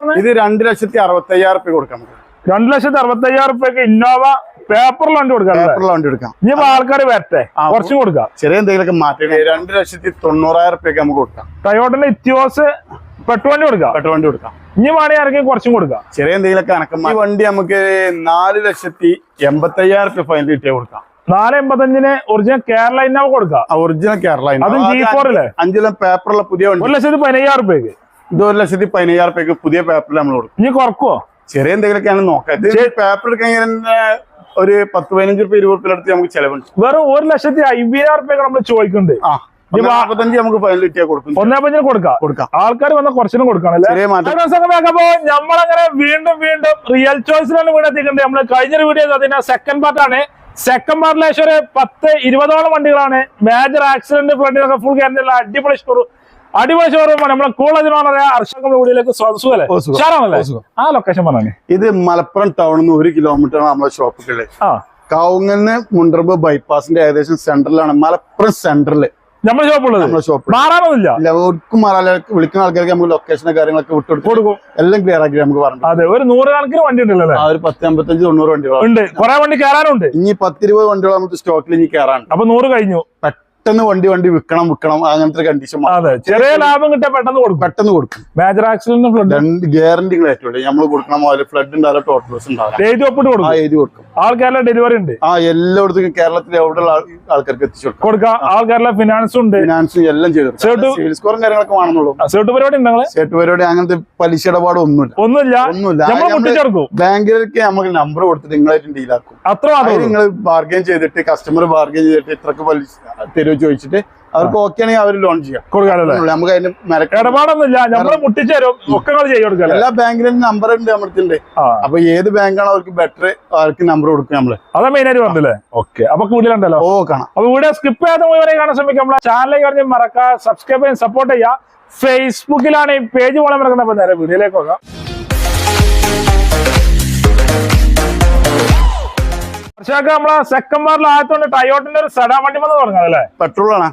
ഇത് രണ്ട് ലക്ഷത്തി അറുപത്തി അയ്യായിരം റുപ്യ കൊടുക്കാം രണ്ട് ലക്ഷത്തി അറുപത്തി അയ്യായിരം റുപ്യക്ക് ഇന്നോവ പേപ്പറിൽ വണ്ടി കൊടുക്കാം പേപ്പറിൽ വണ്ടി കൊടുക്കാം. ഇനി ആൾക്കാർ വരട്ടെ? കുറച്ച് കൊടുക്കാം. ചെറിയ എന്തെങ്കിലും മാറ്റം രണ്ട് ലക്ഷത്തി തൊണ്ണൂറായിരം റുപ്യക്ക് നമുക്ക് കൊടുക്കാം. ടയോട്ടിന്റെ ഇത്യോസ് പെട്ടുവണ്ടി കൊടുക്കാം. പെട്ട വണ്ടി കൊടുക്കാം. ഇനി വേണേ ഇറങ്ങി കുറച്ചും കൊടുക്കാം. ചെറിയ എന്തെങ്കിലും കണക്കം ഈ വണ്ടി നമുക്ക് നാല് ലക്ഷത്തി എൺപത്തി അയ്യായിരം റുപ്യ ഫൈനൽ കിട്ടിയ കൊടുക്കാം. നാല് എൺപത്തഞ്ചിന് ഒറിജിനൽ കേരള ഇന്നോവ കൊടുക്കാം. ഒറിജിനൽ കേരള അതും G4 ഫോറിലെ അഞ്ചിലും പേപ്പറുള്ള പുതിയ വണ്ടി. ഒരു ലക്ഷത്തി പതിനയ്യായിരം റുപ്യക്ക് ഇത് ഒരു ലക്ഷത്തി പതിനയ്യായിരം രൂപയ്ക്ക് പുതിയ പേപ്പർ നമ്മൾ കൊടുക്കും. ഇനി കുറക്കുവോ? ചെറിയ എന്തെങ്കിലുമൊക്കെയാണ് നോക്കാം. പേപ്പർ എടുക്കാൻ ഒരു പത്ത് പതിനഞ്ച് രൂപ ഇരുപത് രൂപ എടുത്ത് നമുക്ക് ചെലവുണ്ട്. വെറും ഒരു ലക്ഷത്തി അയ്യായിരം രൂപ നമ്മൾ ചോദിക്കുന്നുണ്ട്. ആ നമുക്ക് ഫൈനലിറ്റിയാ കൊടുക്കും. ഒന്നേ പഞ്ചിന് കൊടുക്കാം. കൊടുക്കാം. ആൾക്കാർ വന്ന കുറച്ചിനും കൊടുക്കണം അപ്പോ നമ്മളങ്ങനെ വീണ്ടും വീണ്ടും റിയൽ ചോയ്സിലാണ് വീട് എത്തിക്കുന്നത് നമ്മൾ കഴിഞ്ഞൊരു വീഡിയോ അതിന്റെ സെക്കൻഡ് പാർട്ടാണ് സെക്കൻഡ് ഒരു പത്ത് ഇരുപതോളം വണ്ടികളാണ്. മേജർ ആക്സിഡന്റ് ഫ്രണ്ടിലൊക്കെ ഫുൾ കയറുന്നില്ല അടിപൊളി ഷോറൂം അടിപൊളി ഷോറൂമാണ് നമ്മളെ കോളേജിനാണ് അർഷക വീഡിയോയിലേക്ക് സ്വാഗതം. ഓ, സുഖം. ഷാറാണല്ലേ ഓ, സുഖം. ആ ലൊക്കേഷൻ പറഞ്ഞു ഇത് മലപ്പുറം ടൗണിൽ നിന്ന് ഒരു കിലോമീറ്റർ ആണ് നമ്മളെ ഷോപ്പിക്കുള്ളത് ആ. കാവുങ്ങന്ന് മുണ്ടർബ് ബൈപ്പാസിന്റെ ഏകദേശം സെന്ററിലാണ് മലപ്പുറം സെന്ററിൽ നമ്മുടെ ഷോപ്പുള്ളത് മാറാനൊന്നുമില്ല. എല്ലാവർക്കും മാറാലേക്ക് വിളിക്കുന്ന ആൾക്കാർക്ക് നമുക്ക് ലൊക്കേഷൻ കാര്യങ്ങളൊക്കെ വിട്ടു കൊടുക്കും. എല്ലാം ക്ലിയർ ആക്കി നമുക്ക് പറഞ്ഞു അതെ ഒരു നൂറ് കണക്കിന് വണ്ടി ഉണ്ടല്ലോ ആ ഒരു പത്ത് അമ്പത്തഞ്ച് തൊണ്ണൂറ് വണ്ടി ഉണ്ട്. കുറെ വണ്ടി കയറാനുണ്ട് ഇനി പത്തിരുപത് വണ്ടികൾ നമുക്ക് സ്റ്റോക്കിൽ ഇനി കയറാനുണ്ട് അപ്പൊ നൂറ് കഴിഞ്ഞു. പെട്ടെന്ന് വണ്ടി വണ്ടി വിൽക്കണം വിൽക്കണം അങ്ങനത്തെ കണ്ടീഷൻ അതെ ചെറിയ ലാഭം കിട്ടാൻ പെട്ടെന്ന് കൊടുക്കും. പെട്ടെന്ന് കൊടുക്കും. മേജർ ആക്സിഡന്റ് ഫ്ലഡ് രണ്ട് ഗ്യാരണ്ടികൾ ഏറ്റവും നമ്മൾ കൊടുക്കണം മുതൽ ഫ്ലഡ് ഉണ്ടാവില്ല ടോട്ടൽ ലോസ് ഉണ്ടാവില്ല. എഴുതി ഒപ്പിട്ട് കൊടുക്കും? എഴുതി കൊടുക്കും. ആൾക്കാരുടെ ഡെലിവറി ഉണ്ട്? ആ എല്ലായിടത്തും കേരളത്തിൽ എവിടെയുള്ള ആൾ- ആൾക്കാർക്ക് എത്തിച്ചു കൊടുക്കാം. ആൾക്കാരുടെ ഫിനാൻസും ഉണ്ട്. ഫിനാൻസും എല്ലാം ചെയ്തു സിവിൽ സ്കോറും കാര്യങ്ങളൊക്കെ വേണമെന്നുള്ളൂ. സെട്ട് പരിപാടി ഉണ്ടെങ്കിൽ സെട്ട് പരിപാടി അങ്ങനത്തെ പലിശ ഇടപാട് ഒന്നുമില്ല. ഒന്നുമില്ല. ഒന്നുമില്ല. ബാങ്കിലേക്ക് നമുക്ക് നമ്പർ കൊടുത്തിട്ട് നിങ്ങളായിട്ട് ഡീലാക്കും അത്ര നിങ്ങൾ ബാർഗെയിൻ ചെയ്തിട്ട് കസ്റ്റമർ ബാർഗെയിൻ ചെയ്തിട്ട് ഇത്രക്ക് പലിശ തരുമോ ചോദിച്ചിട്ട് അവർക്ക് ഓക്കെ ആണെങ്കിൽ അവർ ലോൺ ചെയ്യാം. കൊടുക്കാനല്ലേ നമുക്ക് മെരക്ക ഇടപാടൊന്നുമില്ല. നമ്മൾ മുട്ടിച്ചേരും. ഒക്കെ ചെയ്ത് എല്ലാ ബാങ്കിലും നമ്പർ ഉണ്ട് നമ്മുടെ അപ്പൊ ഏത് ബാങ്കാണ് അവർക്ക് ബെറ്റർ അവർക്ക് നമ്പർ കൊടുക്കും നമ്മൾ. അതാ മെയിൻ ആയിട്ട് വന്നില്ലേ ഓക്കെ അപ്പൊ കൂടുതലുണ്ടല്ലോ? ഓ കാണാം. അപ്പൊ വീഡിയോ സ്കിപ്പ് ചെയ്യാതെ വരെ കാണാൻ ശ്രമിക്കാം. നമ്മളെ ചാനലിലേക്ക് പറഞ്ഞ് മറക്കാം സബ്സ്ക്രൈബ് ചെയ്യാൻ സപ്പോർട്ട് ചെയ്യുക. ഫേസ്ബുക്കിലാണ് ഈ പേജ് പോലെ മറക്കുന്നത് അപ്പൊ നേരെ വീഡിയോയിലേക്ക് പോകാം. പക്ഷേ നമ്മളെ സെക്കൻഡ് ബാറിൽ ആയതുകൊണ്ട് ടയോട്ടിന്റെ ഒരു സഡാ വണ്ടി വന്ന് തുടങ്ങാം അല്ലേ? പെട്രോൾ ആണ്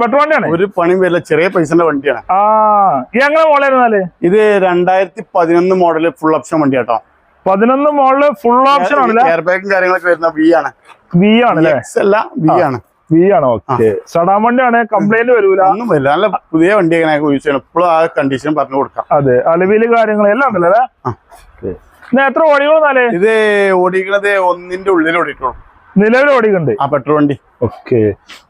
പെട്രോൾ വണ്ടിയാണ്. ഒരു പണിയും വരില്ല. ചെറിയ പൈസന്റെ വണ്ടിയാണ്. ആ എങ്ങനെ മോളായിരുന്നാൽ ഇത് രണ്ടായിരത്തി പതിനൊന്ന് മോഡൽ ഫുൾ ഓപ്ഷൻ വണ്ടി കേട്ടോ പതിനൊന്ന് മോഡൽ ഫുൾ ഓപ്ഷൻ ആണല്ലേ എയർ ബാഗും കാര്യങ്ങളൊക്കെ വരുന്ന വി ആണ്. വി ആണ് അല്ല? വി ആണ്. വി ആണ് ഓക്കെ വണ്ടിയാണ് കംപ്ലൈന്റ് വരൂല. ഒന്നും വരില്ല. നല്ല പുതിയ വണ്ടി എങ്ങനെ യൂസ് ചെയ്യണം ഇപ്പോഴും ആ കണ്ടീഷൻ പറഞ്ഞു കൊടുക്കാം. അതെ അലവിൽ കാര്യങ്ങൾ എല്ലാം ഉണ്ടല്ലേ? എത്ര ഓടികളെ ഇത് ഓടിക്കണത് ഒന്നിന്റെ ഉള്ളിൽ ഓടിയിട്ടുള്ളൂ. നിലവിൽ ഓടിക്കുന്നുണ്ട് ആ പെട്രോൾ വണ്ടി. ഓക്കെ.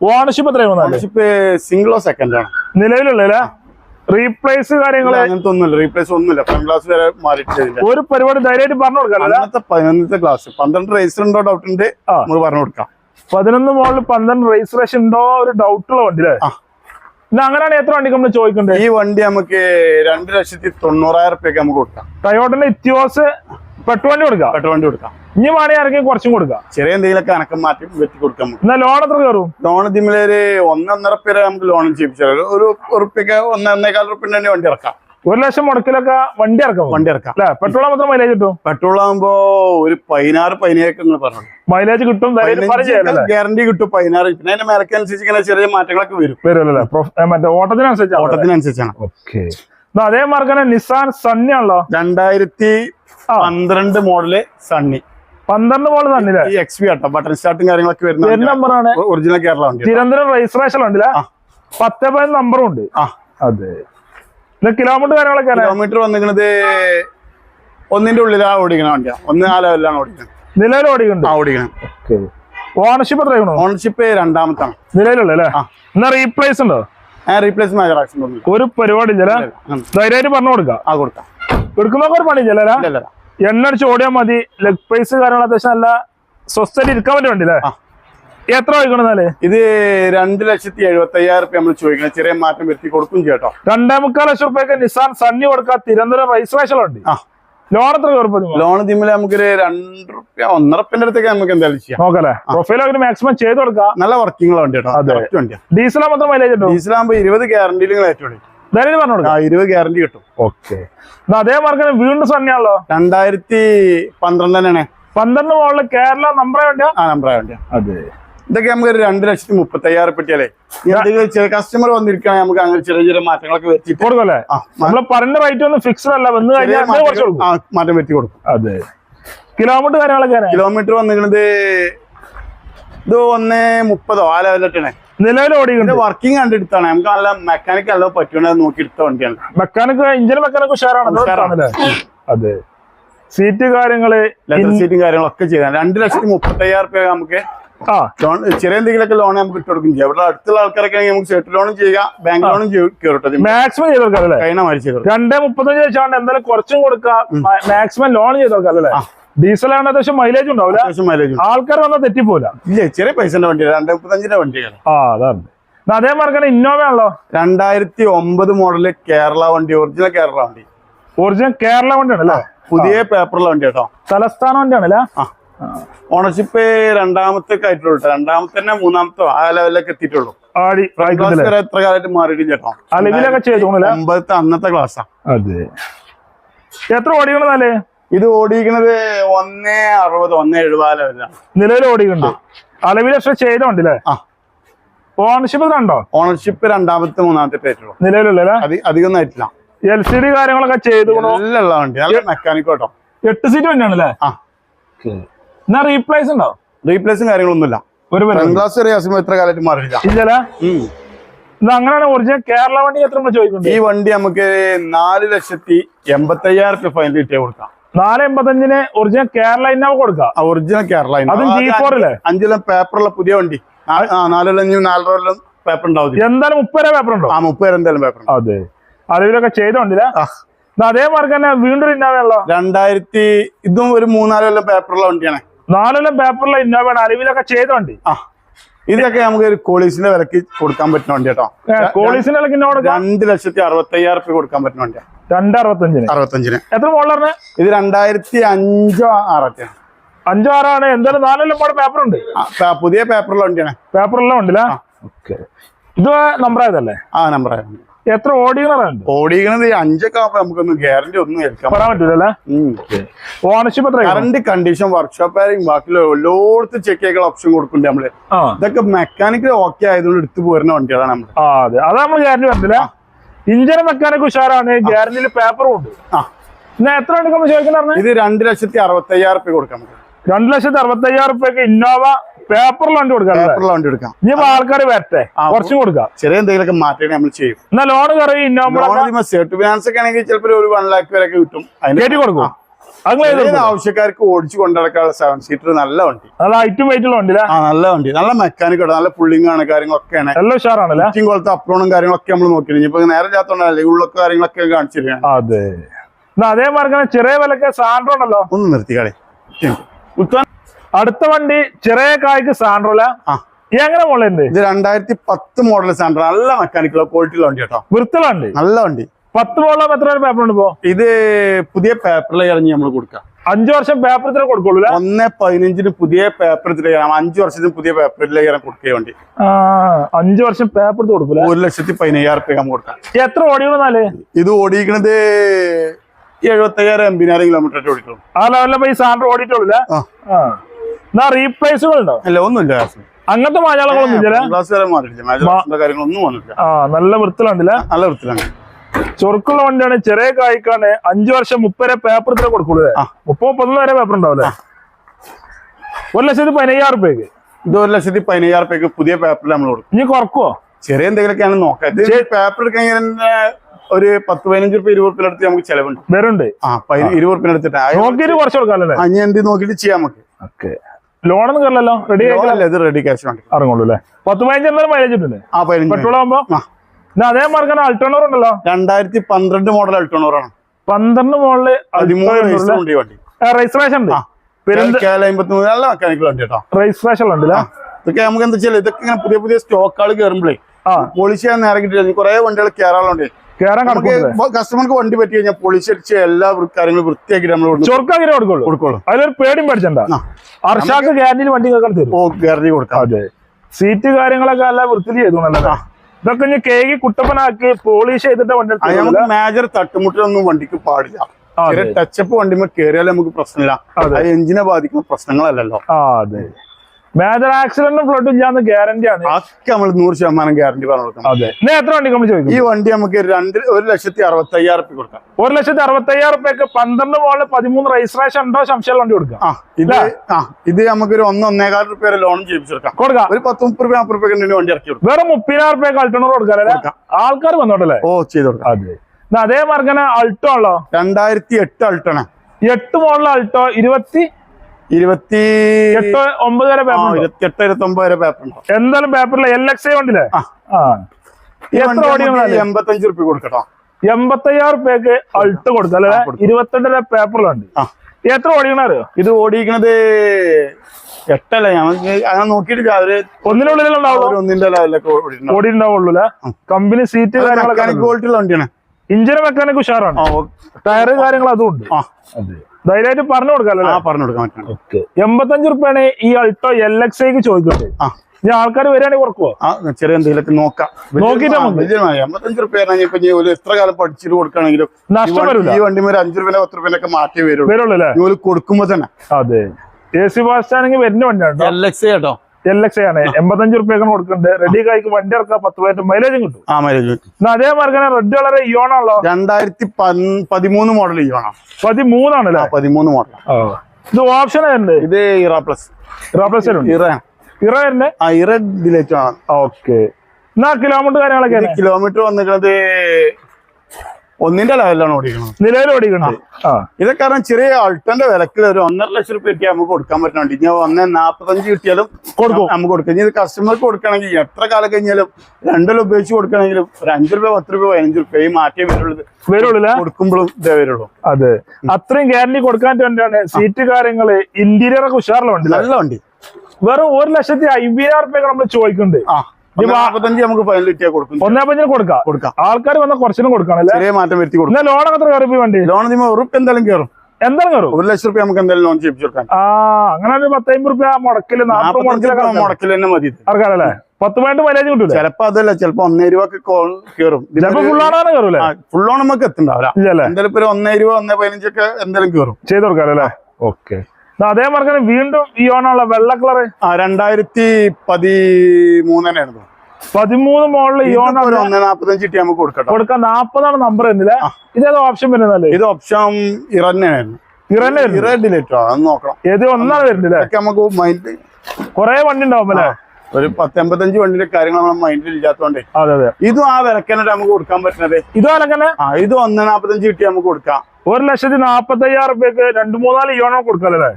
ഓണർഷിപ്പ് എത്രയാണ് ഓണർഷിപ്പ് സിംഗിളോ സെക്കൻഡ് ആണ്. നിലവിലുള്ള റീപ്ലേസ് കാര്യങ്ങൾ? അങ്ങനത്തെ ഒന്നുമില്ല. റീപ്ലേസ് ഒന്നുമില്ല. ഫ്രണ്ട് ക്ലാസ് വരെ മാറിയിട്ടില്ല. ഒരു പരിപാടി ധൈര്യമായിട്ട് പറഞ്ഞു കൊടുക്കാം അന്നത്തെ പതിനൊന്നത്തെ ക്ലാസ് പന്ത്രണ്ട് റേസർ ഉണ്ടോ ഡൗട്ട് ഉണ്ട്. നമുക്ക് പറഞ്ഞു കൊടുക്കാം. പതിനൊന്ന് മോളിൽ പന്ത്രണ്ട് രജിസ്ട്രേഷൻ ഉണ്ടോ ഒരു ഡൗട്ടുള്ള വണ്ടി അല്ലേ? അങ്ങനെയാണ് എത്ര വണ്ടി നമ്മൾ ചോദിക്കുന്നത് ഈ വണ്ടി നമുക്ക് രണ്ട് ലക്ഷത്തി തൊണ്ണൂറായിരം റുപ്യക്ക് നമുക്ക് കൊടുക്കാം. ടയോട്ടിന്റെ ഇത്യോസ് പെട്രോൾ വണ്ടി കൊടുക്കാം? പെട്രോൾ വണ്ടി കൊടുക്കാം. ഇനി വേണേ ഇറക്കി കുറച്ചും കൊടുക്കാം? ചെറിയ എന്തെങ്കിലും അനക്കം മാറ്റി വെട്ടി കൊടുക്കാൻ എന്നാ ലോൺ എത്ര കയറും? ലോൺ ഇതിമേലൊരു ഒന്നൊന്നര പേര് നമുക്ക് ലോൺ ചെയ്യിപ്പിച്ചാൽ ഒരു ഉറുപ്പിക്ക് ഒന്നേകാൽ റുപ്യന്റെ തന്നെ വണ്ടി ഇറക്കാം. ഒരു ലക്ഷം മുടക്കിലൊക്കെ വണ്ടി ഇറക്കാം. വണ്ടി ഇറക്കാം. അല്ലെ? പെട്രോൾ മാത്രം മൈലേജ് കിട്ടും? പെട്രോൾ ആകുമ്പോ ഒരു പതിനാറ് പതിനേഴൊക്കെ നിങ്ങൾ പറഞ്ഞു മൈലേജ് കിട്ടും ഗ്യാരണ്ടി കിട്ടും പതിനാറ്. പിന്നെ അതിന്റെ മേലക്കനുസരിച്ച് ഇങ്ങനെ ചെറിയ മാറ്റങ്ങളൊക്കെ വരും. വരുമല്ലോ? മറ്റേ ഓട്ടത്തിനനുസരിച്ച് ഓട്ടത്തിനനുസരിച്ചാണ്. ഓക്കെ. അതേ മാർക്ക് തന്നെ നിസാൻ സണ്ണി ആണല്ലോ? രണ്ടായിരത്തി. പന്ത്രണ്ട് മോഡൽ സണ്ണി പന്ത്രണ്ട് മോഡൽ സണ്ണില്ലേ ഈ എക്സ് പി ആട്ടോ. ബട്ടൺ സ്റ്റാർട്ടും കാര്യങ്ങളൊക്കെ വരുന്നത് നമ്പർ നമ്പറാണ് ഒറിജിനൽ കേരള തിരുവനന്തപുരം രജിസ്ട്രേഷൻ ഉണ്ടല്ലേ. പത്ത് പതിനൊന്ന് നമ്പറും ഉണ്ട്. അതെ. കിലോമീറ്റർ കാര്യങ്ങളൊക്കെ? കിലോമീറ്റർ വന്നിരിക്കുന്നത് ഒന്നിന്റെ ഉള്ളിലാണ് ഓടിക്കണ വണ്ടിയാ. ഒന്ന് ആ ലെവലിലാണ് ഓടിക്കുന്നത് നിലവിൽ ഓടിക്കുന്നു ആ ഓടിക്കണം ഓണർഷിപ്പ് എത്രയാണോ ഓണർഷിപ്പ് രണ്ടാമത്താണ്. നിലവിലുള്ള അല്ലേ? എന്നാ റീപ്ലേസ് ഉണ്ടോ? റീപ്ലേസ് ഒരു പരിപാടി ഇല്ല ധൈര്യം ധൈര്യമായിട്ട് പറഞ്ഞു കൊടുക്കാം. ആ കൊടുക്കാം. എടുക്കുന്നൊക്കെ ഒരു പണി ഇല്ല എണ്ണ അടിച്ച് ഓടിയാൽ മതി. ലെഗ് പ്രൈസ് കാര്യങ്ങൾ അത്യാവശ്യം നല്ല സ്വസ്ഥമായിട്ട് ഇരിക്കാൻ വേണ്ടി വണ്ടി അല്ലേ. എത്ര വൈകണമെന്നാൽ ഇത് രണ്ട് ലക്ഷത്തി എഴുപത്തി അയ്യായിരം റുപ്യ നമ്മൾ ചോദിക്കണം. ചെറിയ മാറ്റം വരുത്തി കൊടുക്കും കേട്ടോ. രണ്ടേ മുക്കാൽ ലക്ഷം റുപ്യക്ക് നിസാൻ സണ്ണി കൊടുക്കാൻ തിരുവനന്തപുരം രജിസ്ട്രേഷൻ ഉണ്ട്. ആ. ലോൺ എത്ര ലോൺ ഇതിമ്മൽ നമുക്കൊരു രണ്ട് റുപ്യ ഒന്നരപ്പിന്റെ അടുത്തേക്ക് നമുക്ക് എന്തായാലും ചെയ്യാം. നോക്കല്ലേ? പ്രൊഫൈൽ മാക്സിമം ചെയ്ത് കൊടുക്കാം. നല്ല വർക്കിംഗ് വണ്ടി കേട്ടോ. ഡീസൽ മാത്രം മൈലേജ് ഡീസൽ ആകുമ്പോൾ ഇരുപത് ഗ്യാരണ്ടിയിലും ഏറ്റവും ധൈര്യം പറഞ്ഞു ഇരുപത് ഗ്യാരണ്ടി കിട്ടും. ഓക്കെ അതേ മാർക്കാണ് വീണ്ടും സണ്ണിയാണല്ലോ രണ്ടായിരത്തി പന്ത്രണ്ട് തന്നെയാണ്. പന്ത്രണ്ട് മോളിൽ കേരള നമ്പറേ വേണ്ട ആ നമ്പറേ വേണ്ട അതെ. ഇതൊക്കെ നമുക്ക് ഒരു രണ്ട് ലക്ഷത്തി മുപ്പത്തി അയ്യായിരം പെട്ടിയാലേ എന്തെങ്കിലും കസ്റ്റമർ വന്നിരിക്കാൻ നമുക്ക് അങ്ങനെ ചെറിയ ചെറിയ മാറ്റങ്ങളൊക്കെ വരുത്തിയിട്ട് കൊടുക്കല്ലേ നമ്മൾ പറഞ്ഞ റേറ്റ് ഒന്നും ഫിക്സ്ഡ് അല്ല. വന്ന് കഴിഞ്ഞാൽ മാറ്റം വരുത്തി കൊടുക്കും. അതെ. കിലോമീറ്റർ കാര്യങ്ങളൊക്കെ? കിലോമീറ്റർ വന്നിരിക്കുന്നത് ഇത് ഒന്ന് മുപ്പതോ ആ ലെവലിട്ടാണ് നിലവിൽ വർക്കിംഗ് കണ്ടെടുത്താണ് നമുക്ക് നല്ല മെക്കാനിക് അല്ല പറ്റുന്നത് നോക്കി എടുത്ത വണ്ടിയാണ്. മെക്കാനിക് ഇഞ്ചിന് മെക്കാനിക് ഉഷാറാണ്. അതെ സീറ്റ് കാര്യങ്ങൾ ലെതർ സീറ്റും കാര്യങ്ങളൊക്കെ ചെയ്താണ് രണ്ട് ലക്ഷത്തി മുപ്പത്തി അയ്യായിരം റുപ്യ നമുക്ക് ലോൺ ചെറിയ എന്തെങ്കിലുമൊക്കെ ലോൺ നമുക്ക് ഇട്ട് കൊടുക്കും ചെയ്യാം. ഇവിടെ അടുത്തുള്ള ആൾക്കാരൊക്കെ ആണെങ്കിൽ നമുക്ക് സെറ്റ് ലോണും ചെയ്യാം ബാങ്ക് ലോണും കയറട്ടെ മാക്സിമം ചെയ്ത് കൊടുക്കാം അല്ലേ? കഴിഞ്ഞ മാതിരി ചെയ്തു രണ്ടേ മുപ്പത്തഞ്ച് വെച്ചാണ്ട് എന്തായാലും കുറച്ചും കൊടുക്കാം. മാക്സിമം ലോൺ ചെയ്ത് കൊടുക്കാം അല്ലേ? ഡീസൽ ആണ് അത്യാവശ്യം മൈലേജ് ഉണ്ടാവില്ല. അത്യാവശ്യം മൈലേജ് ആൾക്കാർ വന്നാൽ തെറ്റിപ്പോല ഇല്ല ചെറിയ പൈസന്റെ വണ്ടി രണ്ട് മുപ്പത്തഞ്ചിന്റെ വണ്ടിയാണ് ആ അതാണ്. അതേ മാർക്കാണ് ഇന്നോവ ആണല്ലോ? രണ്ടായിരത്തി ഒമ്പത് മോഡൽ കേരള വണ്ടി ഒറിജിനൽ കേരള വണ്ടി. ഒറിജിനൽ കേരള വണ്ടിയാണ് അല്ലേ? പുതിയ പേപ്പറുള്ള വണ്ടി കേട്ടോ തലസ്ഥാന വണ്ടിയാണല്ലേ? ഓണർഷിപ്പ് രണ്ടാമത്തെ ആയിട്ടുള്ളൂ രണ്ടാമത്തെ തന്നെ മൂന്നാമത്തോ ആ ലെവലിലേക്ക് എത്തിയിട്ടുള്ളൂ. എത്ര കാലമായിട്ട് മാറിയിട്ടും അല്ലേ ഒമ്പത്തെ അന്നത്തെ ക്ലാസ്സാ അതെ. എത്ര ഓടിക്കണെന്നാലേ ഇത് ഓടിക്കുന്നത് ഒന്നേ അറുപത് ഒന്നേ എഴുപത് ലെവലിലാണ് നിലവിൽ ഓടിക്കുന്നുണ്ട് അലവിൽ എക്സ്ട്രാ ചെയ്തോണ്ടല്ലേ ഓണർഷിപ്പ് കണ്ടോ? ഓണർഷിപ്പ് രണ്ടാമത്തെ മൂന്നാമത്തെ പേരുള്ളൂ നിലവിലുള്ള അതി അധികം ഒന്നും ആയിട്ടില്ല. എൽ സി ഡി കാര്യങ്ങളൊക്കെ ചെയ്തു നല്ല വണ്ടി നല്ല മെക്കാനിക് കേട്ടോ എട്ട് സീറ്റ് വണ്ടിയാണല്ലേ ആ. എന്നാ റീപ്ലേസ് ഉണ്ടോ? റീപ്ലേസും കാര്യങ്ങളൊന്നുമില്ല. ഒരു ഗ്ലാസ് എത്ര കാലമായിട്ട് മാറിയില്ല ഇല്ലല്ല? അങ്ങനെയാണ് ഒറിജിനൽ കേരള വണ്ടി എത്ര ചോദിക്കുന്നത് ഈ വണ്ടി നമുക്ക് നാല് ലക്ഷത്തി എൺപത്തി അയ്യായിരം ഫൈനൽ കിട്ടിയ കൊടുക്കാം. നാല് എൺപത്തഞ്ചിന് ഒറിജിനൽ കേരള ഇന്നോവ കൊടുക്കാം. ഒറിജിനൽ കേരള അതും അത് G4 അല്ലേ? അഞ്ചിലും പേപ്പറുള്ള പുതിയ വണ്ടി. നാ- ആ നാലെല്ലാം അഞ്ചും നാലര കൊല്ലം പേപ്പർ ഉണ്ടാവും. എന്തായാലും മുപ്പത് രൂപ പേപ്പർ ഉണ്ടോ? ആ മുപ്പത് എന്തായാലും പേപ്പർ അതെ. അറിവിലൊക്കെ ചെയ്തോണ്ടില്ല? ആ. എന്നാ അതേ മാർക്ക് തന്നെ വീണ്ടും ഇന്നോവയാണല്ലോ. രണ്ടായിരത്തി ഇതും ഒരു മൂന്നാൽ കൊല്ലം പേപ്പറുള്ള വണ്ടിയാണ്. നാലെല്ലാം പേപ്പറിലെ ഇന്നോവയാണ് അലവിലൊക്കെ ചെയ്തോണ്ടി. ഇതൊക്കെ നമുക്ക് ഒരു കോളീസിന്റെ വിലക്ക് കൊടുക്കാൻ പറ്റുന്ന വണ്ടി കേട്ടോ. കോളീസിന്റെ വിലക്ക് ഇന്നോവ രണ്ട് ലക്ഷത്തി അറുപത്തി അയ്യായിരം റുപ്യ കൊടുക്കാൻ പറ്റുന്ന വണ്ടിയാണ് രണ്ട് അറുപത്തഞ്ചിന്. അറുപത്തഞ്ചിന് എത്ര മോളറിന് ഇത് രണ്ടായിരത്തി അഞ്ചോ ആറൊക്കെയാണ് അഞ്ചോ ആറാണ്. എന്തായാലും നാലെല്ലാം പാടെ പേപ്പർ ഉണ്ട്. പുതിയ പേപ്പറുള്ള വണ്ടിയാണ്. പേപ്പറെല്ലാം ഉണ്ടല്ലേ ഓക്കെ ഇത് നമ്പർ ആയതല്ലേ? ആ നമ്പർ ആയിരുന്നു എത്ര ഓടിയണറുണ്ട് ഓടിയണത് അഞ്ചൊക്കെ ആവുമ്പോ നമുക്കൊന്നും ഗ്യാരണ്ടി ഒന്നും എടുക്കാൻ പറയാൻ പറ്റില്ല ഓണർഷിപ്പ് എത്ര കറണ്ട് കണ്ടീഷൻ വർക്ക്ഷോപ്പ് ആയാലും ബാക്കിയുള്ള എല്ലായിടത്തും ചെക്ക് ചെയ്യാൻ ഓപ്ഷൻ കൊടുക്കുന്നുണ്ട് നമ്മൾ. ഇതൊക്കെ മെക്കാനിക്കൽ ഓക്കെ ആയതുകൊണ്ട് എടുത്തു പോരുന്ന വണ്ടികളാണ് നമ്മൾ. അതെ. അതാ നമ്മൾ ഗ്യാരണ്ടി പറഞ്ഞില്ല? ഇഞ്ചിന് മെക്കാനിക് ഉഷാറാണ്. ഗ്യാരണ്ടിയിൽ പേപ്പറും ഉണ്ട് എത്ര ഉണ്ട് ചോദിക്കുന്ന ഇത് രണ്ട് ലക്ഷത്തി അറുപത്തി അയ്യായിരം രൂപ കൊടുക്കാം രണ്ട് ലക്ഷത്തി അറുപത്തി അയ്യായിരം റുപ്യക്ക് ഇന്നോവ പേപ്പറിൽ വണ്ടി കൊടുക്കാം പേപ്പറിൽ വണ്ടി എടുക്കാം ഇനി ആൾക്കാർ വരട്ടെ? കുറച്ചും കൊടുക്കാം. ചെറിയ എന്തെങ്കിലുമൊക്കെ മാറ്റണേ നമ്മൾ ചെയ്യും. എന്നാ ലോൺ കയറി ഇന്നോവ സെർട്ട് ഫിനാൻസ് ഒക്കെ ആണെങ്കിൽ ചിലപ്പോൾ ഒരു വൺ ലാക്ക് വരെയൊക്കെ കിട്ടും. അതിന് കയറ്റി കൊടുക്കും. ആവശ്യക്കാർക്ക് ഓടിച്ചു കൊണ്ടിടക്കാനുള്ള സെവൻ സീറ്റർ നല്ല വണ്ടി. നല്ല ഹൈറ്റും വെയിറ്റുള്ള വണ്ടി ആ നല്ല വണ്ടി. നല്ല മെക്കാനിക് നല്ല പുള്ളിങ് ആണ് കാര്യങ്ങളൊക്കെയാണ്. എല്ലാം ഉഷാറാണല്ലേ? പോലത്തെ അപ്രോണും കാര്യങ്ങളൊക്കെ നമ്മൾ നോക്കി ഇപ്പൊ നേരെ ചാത്തോണ്ടല്ലേ? ഉള്ളൊക്കെ കാര്യങ്ങളൊക്കെ കാണിച്ചിരിക്കുകയാണ് അതെ. അതേ മാർക്കാണ് ചെറിയ വിലക്ക് സാൻഡ്രോ ഉണ്ടല്ലോ. ഒന്ന് നിർത്തി കളി ഉത്താൻ അടുത്ത വണ്ടി ചെറിയ കായ്ക്ക് സാൻഡ്രോല എങ്ങനെ മോളുണ്ട് ഇത് രണ്ടായിരത്തി പത്ത് മോഡൽ സാൻഡ്രോ നല്ല മെക്കാനിക്കലോ ക്വാളിറ്റിയുള്ള വണ്ടി കേട്ടോ വൃത്തിലുണ്ട് നല്ല വണ്ടി. പത്ത് മോളിലും എത്ര പേപ്പർ ഉണ്ട് ഇപ്പോ? ഇത് പുതിയ പേപ്പറിൽ ഇറങ്ങി നമ്മൾ കൊടുക്കാം. അഞ്ചു വർഷം പേപ്പറിൽ കൊടുക്കുള്ളൂ ഒന്ന് പതിനഞ്ചിന് പുതിയ പേപ്പറിൽ അഞ്ചു വർഷത്തിന് പുതിയ ഇറങ്ങി കൊടുക്കുക വണ്ടി. അഞ്ചു വർഷം പേപ്പർ കൊടുക്കില്ല ഒരു ലക്ഷത്തി പതിനയ്യായിരം റുപ്യ കൊടുക്കാം. എത്ര ഓടിക്കണെന്നാൽ ഇത് ഓടിക്കണത് എഴുപത്തയ്യായിരം എൺപതിനായിരം കിലോമീറ്റർ ഓടിക്കണം. ആ ലെവലിലെ ഓടിയിട്ടുള്ളൂ ആ. എന്നാ റീപ്ലേസുകൾ ഉണ്ടോ അല്ല ഒന്നുമില്ല അങ്ങനത്തെ മാലകളൊന്നും ഇല്ല ആ നല്ല വൃത്തിലുണ്ടല്ലേ നല്ല വൃത്തിലാണ് ചൊറുക്കുള്ള വണ്ടിയാണ് ചെറിയ കായ്ക്കാണ് അഞ്ചു വർഷം മുപ്പത് പേപ്പർ ഇത്ര കൊടുക്കുള്ളൂ മുപ്പ മുപ്പത് മുപ്പത്തൊന്ന് വരെ പേപ്പർ ഉണ്ടാവില്ലേ ഒരു ലക്ഷത്തി പതിനയ്യായിരം റുപ്യക്ക് ഇത് ഒരു ലക്ഷത്തി പതിനയ്യായിരം റുപ്യക്ക് പുതിയ പേപ്പറിൽ നമ്മൾ കൊടുക്കും. ഇനി കുറക്കുവോ? ചെറിയ എന്തെങ്കിലുമൊക്കെയാണ് നോക്കാം. പേപ്പർ എടുക്കാൻ ഒരു പത്ത് പതിനഞ്ച് റുപ്യ ഇരുപത് റുപ്യ അടുത്ത് നമുക്ക് ചെലവുണ്ട്. വരുന്നുണ്ട് ആ പതി- ഇരുപത് റുപ്യ എടുത്തിട്ട് നോക്കിയിട്ട് കുറച്ച് കൊടുക്കാമല്ലേ? അഞ്ഞ എന്ത് നോക്കിയിട്ട് ചെയ്യാം നമുക്ക്. ഓക്കെ. ലോണൊന്നും കയറില്ലല്ലോ റെഡി അല്ല ഇത് റെഡി ക്യാഷ് വേണ്ടി. ഇറങ്ങുള്ളൂ അല്ലേ പത്ത് പതിനഞ്ച് മൈലേജ് ഉണ്ട് ആ പതിനഞ്ച് പെട്രോൾ ആകുമ്പോ അതേ മാർക്കാണ് അൾട്ടോണോർ ഉണ്ടല്ലോ? രണ്ടായിരത്തി പന്ത്രണ്ട് മോഡൽ അൾട്ടോണോർ ആണ് പന്ത്രണ്ട് മോഡൽ വണ്ടി രജിസ്ട്രേഷൻ ഉണ്ട്. ആ. പെരുന്ത്? കേരള അമ്പത്തി മൂന്ന് നല്ല മെക്കാനിക്കൽ വണ്ടി കേട്ടോ. രജിസ്ട്രേഷൻ ഉണ്ടല്ലേ ഇതൊക്കെ നമുക്ക് എന്താ വെച്ചാൽ ഇതൊക്കെ ഇങ്ങനെ പുതിയ പുതിയ സ്റ്റോക്കുകൾ കയറുമ്പോഴേ പോളിസി ഞാൻ നേരെ കിട്ടില്ല. കുറെ വണ്ടികൾ കയറാറുണ്ട് കേറാൻ കസ്റ്റമർക്ക് വണ്ടി പറ്റി കഴിഞ്ഞാൽ പൊളിച്ചടിച്ച് അടിച്ച് എല്ലാ കാര്യങ്ങളും വൃത്തിയാക്കി നമ്മൾ കൊടുക്കുള്ളൂ. കൊടുക്കുള്ളൂ. അതിലൊരു പേടിയും പഠിച്ചണ്ട. അർഷാക്ക് ഗ്യാരണ്ടിയിൽ വണ്ടി കേൾക്കാൻ തരും. ഓ ഗ്യാരണ്ടി കൊടുക്കാം. അതെ. സീറ്റ് കാര്യങ്ങളൊക്കെ നല്ല വൃത്തി ചെയ്തു നല്ലതാ ഇതൊക്കെ ഇനി കേക്ക് കുട്ടപ്പനാക്കി പോളിഷ് ചെയ്തിട്ട് വണ്ടി മേജർ തട്ടുമുട്ടിലൊന്നും വണ്ടിക്ക് പാടില്ല. ടച്ചപ്പ് വണ്ടിമേ കയറിയാലും നമുക്ക് പ്രശ്നമില്ല. അതെ. എഞ്ചിനെ ബാധിക്കുന്ന പ്രശ്നങ്ങളല്ലല്ലോ. അതെ. മേജർ ആക്സിഡന്റും ഫ്ലഡും ഇല്ലാന്ന് ഗ്യാരണ്ടി ആണ്. അതൊക്കെ നമ്മൾ നൂറ് ശതമാനം ഗ്യാരണ്ടി പറഞ്ഞു കൊടുക്കണം. അതെ. ഇന്ന് എത്ര വണ്ടി നമ്മൾ ഈ വണ്ടി നമുക്ക് രണ്ട് ഒരു ലക്ഷത്തി അറുപത്തി അയ്യായിരം റുപ്യ കൊടുക്കാം. ഒരു ലക്ഷത്തി അറുപത്തി അയ്യായിരം റുപ്യക്ക് പന്ത്രണ്ട് മോളിൽ പതിമൂന്ന് രജിസ്ട്രേഷൻ ഉണ്ടോ സംശയമുള്ള വണ്ടി കൊടുക്കാം ഇത് ആ ഇത് നമുക്ക് ഒരു ഒന്ന് ഒന്നേകാൽ റുപ്യ ലോൺ ചെയ്യിപ്പിച്ചെടുക്കാം കൊടുക്കാം. ഒരു പത്ത് മുപ്പത് റുപ്യ നാൽപ്പത് റുപ്യ വണ്ടി ഇറക്കി കൊടുക്കാം. വേറെ മുപ്പതിനായിരം റുപ്യക്ക് അൾട്ടോണർ കൊടുക്കാം ആൾക്കാർ വന്നോട്ടല്ലേ? ഓ ചെയ്ത് കൊടുക്കാം. അതെ. അതേ മാർഗന അൾട്ടോ ഉള്ളോ? രണ്ടായിരത്തി എട്ട് അൾട്ടണ. എട്ട് മോളിലെ അൾട്ടോ ഇരുപത്തി ഇരുപത്തി എട്ട് ഒമ്പത് വരെ പേപ്പർ? ഇരുപത്തി എട്ട് ഇരുപത്തി ഒമ്പത് വരെ പേപ്പർ ഉണ്ടാവും എന്തായാലും പേപ്പറിൽ എൽ എക്സ് ഐ. ആ. എത്ര ഓടിയുള്ളതല്ലേ എൺപത്തഞ്ച് റുപ്യ കൊടുക്കട്ടോ. എൺപത്തയ്യായിരം റുപ്യക്ക് അൾട്ട് കൊടുക്കാം അല്ലെ. ഇരുപത്തെട്ടിന്റെ പേപ്പറിലുണ്ട് എത്ര ഓടിക്കണോ ഇത് ഓടിക്കണത് എട്ടല്ല? ഞങ്ങൾക്ക് അങ്ങനെ നോക്കിയിട്ടില്ല. അവർ ഒന്നിനുള്ളിലേ ഉണ്ടാവുള്ളൂ? ഒന്നിന്റെ ഓടി ഉണ്ടാവുള്ളൂ കമ്പനി സീറ്റ് കാര്യങ്ങളൊക്കെ മെക്കാനിക് ക്വാളിറ്റി ഉള്ള വണ്ടിയാണ്. ഇഞ്ചിന് മെക്കാനിക് ഉഷാറാണ്. ടയർ ടയറ് കാര്യങ്ങൾ അതും ഉണ്ട്. അതെ. ധൈര്യമായിട്ട് പറഞ്ഞു കൊടുക്കാമല്ലോ ആ പറഞ്ഞു കൊടുക്കാൻ എൺപത്തഞ്ച് റുപ്യാണ് ഈ അൾട്ടോ എൽ എക്സ് ഐക്ക് ചോദിക്കുന്നത്. ഞാൻ ഇനി ആൾക്കാർ വരികയാണെങ്കിൽ കുറക്കുവോ ചെറിയ എന്തെങ്കിലും നോക്കാം. വലിയ എൺപത്തഞ്ച് റുപ്യ ഇപ്പൊ ഒരു എത്ര കാലം പഠിച്ചിട്ട് കൊടുക്കുകയാണെങ്കിലും ഈ നഷ്ടം വണ്ടി- വരില്ല. ഈ വണ്ടി ഒരു അഞ്ചു രൂപ പത്ത് രൂപ ഒക്കെ മാറ്റി വരുള്ളൂ വരുള്ളൂ കൊടുക്കുമ്പോ തന്നെ. അതെ. എ സി ഫാസ്റ്റ് ആണെങ്കിൽ വരുന്ന വണ്ടിയാണ് എൽ എക്സ് കേട്ടോ എൽ എക്സ് ആണ്. എൺപത്തഞ്ച് റുപ്യൊക്കെ കൊടുക്കുന്നുണ്ട്. റെഡി കായ്ക്ക് വണ്ടി ഇറക്കാൻ പത്ത് പതിനെട്ട് മൈലേജും കിട്ടും. ആ മൈലേജ് അതേ മാർഗം റെഡ് കളർ ഇയോണാണല്ലോ രണ്ടായിരത്തി പതിമൂന്ന് മോഡൽ ഇയോണ പതിമൂന്നാണല്ലേ? പതിമൂന്ന് മോഡൽ ഇത് ഓപ്ഷൻ ആയിരുന്നു ഇത് ഇറ പ്ലസ് ഇറ പ്ലസ് ഇറ ഇറ വരുന്നേ? ആ ഇറ ഡിലേറ്റ് ആണ്. ഓക്കെ എന്നാ കിലോമീറ്റർ കാര്യങ്ങളൊക്കെ കിലോമീറ്റർ വന്നിരിക്കുന്നത് ഒന്നിന്റെ ലെവലിലാണ് ഓടിക്കുന്നത് നിലവിൽ ഓടിക്കുന്നുണ്ട് ആ. ഇതൊക്കെ കാരണം ചെറിയ അൾട്ടന്റെ വിലക്ക് ഒരു ഒന്നര ലക്ഷം റുപ്യ കിട്ടിയാൽ നമുക്ക് കൊടുക്കാൻ പറ്റുന്നുണ്ട്. ഇനി ഒന്ന് നാപ്പത്തഞ്ച് കിട്ടിയാലും കൊടുക്കും. നമുക്ക് കൊടുക്കാം. ഇനി ഇത് കസ്റ്റമർക്ക് കൊടുക്കണമെങ്കിൽ എത്ര കാലം കഴിഞ്ഞാലും രണ്ടല്ല ഉപയോഗിച്ച് കൊടുക്കണമെങ്കിലും ഒരു അഞ്ച് രൂപ പത്ത് രൂപ പതിനഞ്ച് രൂപ ഈ മാറ്റേ വരുള്ളൂ. വരുള്ളൂ കൊടുക്കുമ്പോഴും ഇതേ വരുള്ളൂ. അതെ. അത്രയും ഗ്യാരണ്ടി കൊടുക്കാൻ വേണ്ടിയാണ് സീറ്റ് കാര്യങ്ങൾ ഇന്റീരിയർ ഒക്കെ ഉഷാറിലുണ്ട് നല്ല വണ്ടി വെറും ഒരു ലക്ഷത്തി അയ്യായിരം റുപ്യ നമ്മൾ ചോദിക്കുന്നുണ്ട്. നമുക്ക് കൊടുക്കും. ഒന്നേ പഞ്ചിന് കൊടുക്കാം. കൊടുക്കാം. ആൾക്കാർ വന്ന കുറച്ചിനും കൊടുക്കണം ചെറിയ മാറ്റം വരുത്തി കൊടുക്കും. ലോൺ എത്ര കയറി വണ്ടി? ലോൺ നിങ്ങൾ ഉറപ്പ് എന്തായാലും കയറും എന്തായാലും കയറും ഒരു ലക്ഷം റുപ്യ നമുക്ക് എന്തായാലും ലോൺ ചെയ്യിപ്പിച്ചു ആ അങ്ങനെ ഒരു പത്തമ്പത് റുപ്യ മുടക്കിൽ നാൽപ്പത് മുടക്കിൽ തന്നെ മതി. ആർക്കാരല്ലേ പത്ത് പോയിന്റ് മൈലേജ് കിട്ടൂലേ? ചിലപ്പോ അതല്ല ചിലപ്പോ ഒന്നേ രൂപ കയറും ഫുൾ ലോൺ നമുക്ക് എത്തണ്ടാവില്ല. എന്തായാലും ഒരു ഒന്നേ രൂപ ഒന്നേ പതിനഞ്ചൊക്കെ എന്തായാലും കയറും ചെയ്ത് കൊടുക്കാല്ലേ ഓക്കെ. അതേ മാർഗം വീണ്ടും ഈ ഓണുള്ള വെള്ള കളറ് ആ രണ്ടായിരത്തി പതിമൂന്നിനായിരുന്നു പതിമൂന്ന് മോളിൽ ഈ ഓണ ഒരു നാപ്പത്തഞ്ച് കിട്ടി നമുക്ക് കൊടുക്കട്ടോ കൊടുക്കാൻ നാപ്പതാണ് നമ്പർ എന്നില്ലേ ഇതേത് ഓപ്ഷൻ വരുന്നല്ലേ ഇത് ഓപ്ഷൻ ഇറന്നെയായിരുന്നു ഇറന്നെ ഇറ ഡിലേറ്റോ അത് നോക്കണം. ഏത് ഒന്നാണ് വരുന്നില്ലേ നമുക്ക് മൈൻഡ് കൊറേ വണ്ടി ഉണ്ടാവും അല്ലേ? ഒരു പത്ത് വണ്ടിന്റെ കാര്യങ്ങൾ നമ്മുടെ മൈൻഡിൽ ഇല്ലാത്തതുകൊണ്ടേ അതെ അതെ. ഇതും ആ വിലക്കനായിട്ട് നമുക്ക് കൊടുക്കാൻ പറ്റുന്നത് ഇതും തന്നെ ആ ഇത് ഒന്ന് നാപ്പത്തഞ്ച് കിട്ടി നമുക്ക് കൊടുക്കാം. ഒരു ലക്ഷത്തി നാപ്പത്തി അയ്യായിരം റുപ്യക്ക് രണ്ട് മൂന്നാൽ ലോണോ കൊടുക്കാല്ലേ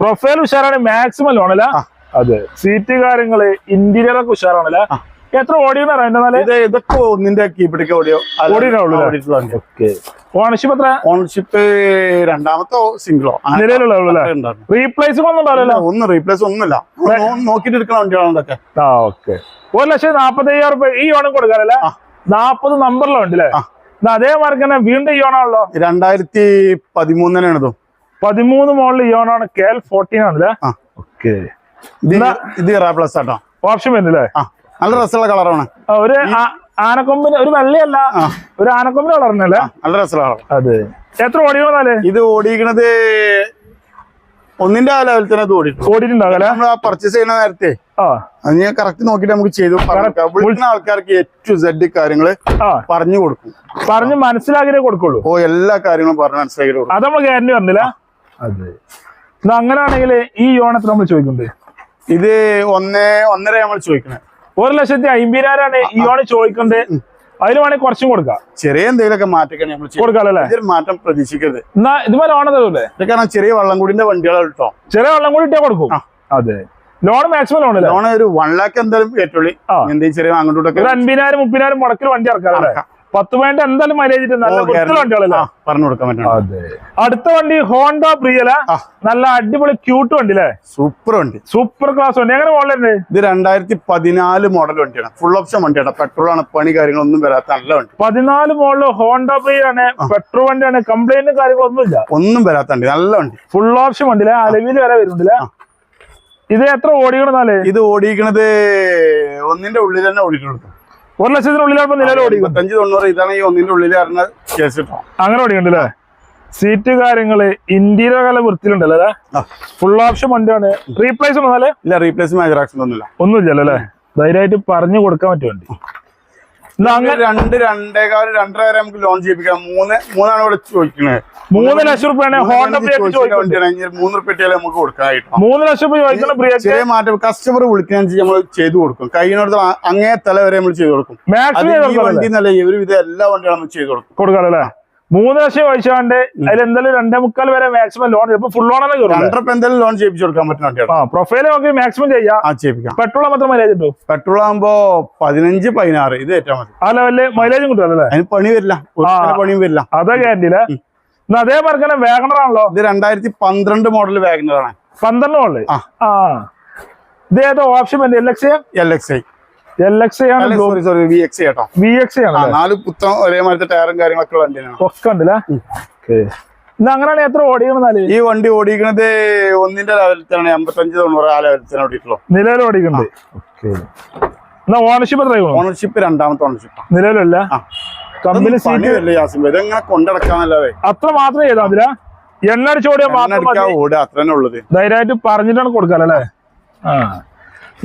പ്രൊഫൈൽ ഉഷാറാണ് മാക്സിമം ലോണല്ലേ അതെ. സീറ്റ് കാര്യങ്ങൾ ഇന്റീരിയർ ഒക്കെ ഉഷാറാണല്ലേ. എത്ര ഓടിയെന്നാ ഇത് ഇതൊക്കെ ഒന്നിന്റെ കീപ്പിടിക്ക ഓടിയോ? അല്ലേ? ഓണർഷിപ്പ് എത്ര ഓണർഷിപ്പ് രണ്ടാമത്തെ സിംഗിളോ നിലവിലുള്ള റീപ്ലേസ് ഒന്നും ഒന്ന് റീപ്ലേസ് ഒന്നുമില്ല. നോക്കിട്ട് എടുക്കണ എടുക്കുന്ന വണ്ടികളാണ് ഇതൊക്കെ ആ ഓക്കെ. ഒരു ലക്ഷം നാപ്പത്തി അയ്യായിരം റുപ്യ ഈ ഓണം കൊടുക്കാനല്ലേ? ആ. നാപ്പത് നമ്പറിലോ. എന്നാ അതേ മാർക്ക് തന്നെ വീണ്ടും ഈ ഓണാണല്ലോ രണ്ടായിരത്തി പതിമൂന്നിനാണ് ഇതും. പതിമൂന്ന് മോളിൽ ഈ ഓണാണ് കെ എൽ ഫോർട്ടീൻ ആണല്ലേ? ഓക്കെ. ഇത് ഇറാ പ്ലസ് ആട്ടോ. ഓപ്ഷൻ വരുന്നില്ലേ? ആ. നല്ല രസമുള്ള കളറാണ്. ഒരു ആനക്കൊമ്പിന് ഒരു വെള്ളയല്ല ഒരു ആനക്കൊമ്പിന് വളർന്നല്ലേ നല്ല രസമുള്ള കളർ അതെ. എത്ര ഓടിയോന്നാൽ ഇത് ഓടിക്കണത് ഒന്നിന്റെ ആ ലെവലിൽ തന്നെ ഓടിയിട്ടുണ്ടാകും ആ പർച്ചേസ് ചെയ്യുന്ന നേരത്തെ. അത് ഞാൻ കറക്റ്റ് നോക്കിട്ട് നമുക്ക് ചെയ്തു. വിളിക്കുന്ന ആൾക്കാർക്ക് ഏറ്റു സെഡ് കാര്യങ്ങൾ പറഞ്ഞു കൊടുക്കും. പറഞ്ഞു മനസ്സിലാക്കിയേ കൊടുക്കുള്ളൂ. ഓ എല്ലാ കാര്യങ്ങളും പറഞ്ഞു മനസ്സിലാക്കി കൊടുക്കും. അത് നമ്മൾ ഗ്യാരണ്ടി പറഞ്ഞില്ല അതെ. അങ്ങനെയാണെങ്കിൽ ഈ ഓണത്തിന് നമ്മൾ ചോദിക്കുന്നത് ഇത് ഒന്നേ ഒന്നര നമ്മൾ ചോദിക്കണേ. ഒരു ലക്ഷത്തി അമ്പതിനായിരമാണ് ഈ ഓണം ചോദിക്കുന്നത് അതിൽ വേണമെങ്കിൽ കുറച്ചും കൊടുക്കാം. ചെറിയ എന്തെങ്കിലുമൊക്കെ മാറ്റൊക്കെ നമ്മൾ കൊടുക്കാമല്ലേ മാറ്റം പ്രതീക്ഷിക്കരുത്. എന്നാ ഇതുപോലെ ഓണതല്ലേ കാരണം ചെറിയ വള്ളംകൂടിന്റെ വണ്ടികളാണ് കേട്ടോ. ചെറിയ വള്ളം കൂടി ഇട്ടേ കൊടുക്കും. അതെ. ലോൺ മാക്സിമം ലോൺ ലോൺ ഒരു വൺ ലാക്ക് എന്തായാലും കേട്ടോളി. എന്തെങ്കിലും ചെറിയ അങ്ങോട്ടൊക്കെ അൻപതിനായിരം മുപ്പതിനായിരം മുടക്കിൽ വണ്ടി ഇറക്കാറുണ്ട് ഇറക്കാം. പത്ത് പോയിന്റ് എന്തായാലും മൈലേജ് നല്ല വണ്ടികളല്ലേ? പറഞ്ഞു കൊടുക്കാൻ പറ്റും അടുത്ത വണ്ടി ഹോണ്ട പ്രിയല. നല്ല അടിപൊളി ക്യൂട്ട് വണ്ടി അല്ലേ സൂപ്പർ വണ്ടി. സൂപ്പർ ക്ലാസ് വണ്ടി. എങ്ങനെ മോഡലുണ്ട് ഇത് രണ്ടായിരത്തി പതിനാല് മോഡൽ വണ്ടിയാണ്. ഫുൾ ഓപ്ഷൻ വണ്ടിയാണ്. പെട്രോൾ ആണ് പണി കാര്യങ്ങളൊന്നും വരാത്ത നല്ല വണ്ടി. പതിനാല് മോഡൽ ഹോണ്ട പ്രിയാണ് പെട്രോൾ വണ്ടിയാണ്. കംപ്ലൈന്റും കാര്യങ്ങളൊന്നും ഇല്ല ഒന്നും വരാത്ത വണ്ടി. നല്ല വണ്ടി. ഫുൾ ഓപ്ഷൻ വണ്ടിയിലെ അലവിൽ വരെ വരുന്നുണ്ടല്ലേ? ഇത് എത്ര ഓടിക്കണെന്നാലേ ഇത് ഓടിക്കണത് ഒന്നിന്റെ ഉള്ളിൽ തന്നെ ഓടിയിട്ടുള്ളൂ. ഒരു ലക്ഷത്തിനുള്ളിലാണ് നിലവിൽ ഓടിക്കുന്നത് ഇരുപത്തഞ്ച് തൊണ്ണൂറ് ഇതാണ് ഈ ഒന്നിന്റെ ഉള്ളിൽ കേസ് കിട്ടും അങ്ങനെ ഓടിക്കണ്ടല്ലേ സീറ്റ് കാര്യങ്ങൾ ഇന്റീരിയർ കാലം വൃത്തിയിലുണ്ടല്ലോ അല്ലേ ഫുൾ ഓപ്ഷൻ വണ്ടിയാണ്. റീപ്ലേസ് ഒന്നും ഇല്ല റീപ്ലേസ് ഒന്നുമില്ല. ഒന്നുമില്ലല്ലോ അല്ലേ? ധൈര്യമായിട്ട് പറഞ്ഞു കൊടുക്കാൻ പറ്റും വണ്ടി. രണ്ട് രണ്ടേകാൽ രണ്ടര വരെ നമുക്ക് ലോൺ ചെയ്യിപ്പിക്കാം മൂന്ന് മൂന്നാണ് ഇവിടെ ചോദിക്കുന്നത് മൂന്ന് ലക്ഷം റുപ്യാണ് ഹോണ്ട മൂന്ന് റുപ്യ നമുക്ക് കൊടുക്കാനായിട്ട് മൂന്ന് ലക്ഷം ചെറിയ മാറ്റം. കസ്റ്റമർ വിളിക്കാൻ നമ്മൾ ചെയ്തു കൊടുക്കും. കഴിയുന്നിടത്ത് അങ്ങേ തല വരെ നമ്മൾ ചെയ്തു കൊടുക്കും. വണ്ടി എന്നല്ല ഒരുവിധം എല്ലാ വണ്ടികളും നമ്മൾ ചെയ്തു കൊടുക്കും. കൊടുക്കാലോ അല്ലേ? മൂന്ന് ലക്ഷം വായിച്ചാണ്ട് അതിൽ എന്തായാലും രണ്ടേ മുക്കാൽ വരെ മാക്സിമം ലോൺ ഇപ്പൊ ഫുൾ ലോൺ എന്തായാലും ലോൺ ചെയ്യിപ്പിച്ചു കൊടുക്കാൻ പറ്റുന്ന പ്രൊഫൈൽ ആ പ്രൊഫൈൽ നമുക്ക് മാക്സിമം ചെയ്യാം. പെട്രോൾ മാത്രം മൈലേജ് കിട്ടും പെട്രോൾ ആകുമ്പോ പതിനഞ്ച് പതിനാറ്. ഇത് ഏറ്റവും മതി. ആ ലെവലിൽ മൈലേജും കിട്ടും അല്ലേ? അതിന് പണി വരില്ല. പണിയും വരില്ല. അതാ അല്ലേ എന്നാ അതേ പറഞ്ഞ വേഗണർ ആണല്ലോ? ഇത് രണ്ടായിരത്തി പന്ത്രണ്ട് മോഡൽ വാഗണറാണ്. പന്ത്രണ്ട് മോഡൽ ആ. ഇത് ഏതോ option L X L X I L X ആണ് സോറി സോറി വി എക്സ് കേട്ടോ വി എക്സ് ആണ് നാല് പുത്തം ഒരേമാതിരത്തെ ടയറും കാര്യങ്ങളൊക്കെ ഉള്ള വണ്ടിയാണ്. ഒക്കെ ഉണ്ടല്ലേ അങ്ങനെയാണ് എത്ര ഓടിക്കണെന്നാൽ ഈ വണ്ടി ഓടിക്കണത് ഒന്നിന്റെ ലെവലത്തിലാണ് എൺപത്തഞ്ച് തൊണ്ണൂറ് ആ ലെവലത്തിലാണ് ഓടിയിട്ടുള്ളൂ നിലവിൽ ഓടിക്കുന്നുണ്ട് എന്നാ ഓണർഷിപ്പ് എത്ര? ഓണർഷിപ്പ് രണ്ടാമത്തെ ഓണർഷിപ്പ് നിലവിലല്ല. കമ്പനി സീറ്റ് ഇതെങ്ങനെ കൊണ്ടടക്കാന്നല്ലേ അത്ര മാത്രം ചെയ്താൽ മതില എണ്ണ അടിച്ചോടിയാൽ മാത്രം ഓടുക അത്ര തന്നെ ഉള്ളത്. ധൈര്യമായിട്ട് പറഞ്ഞിട്ടാണ് കൊടുക്കാറല്ലേ ആ.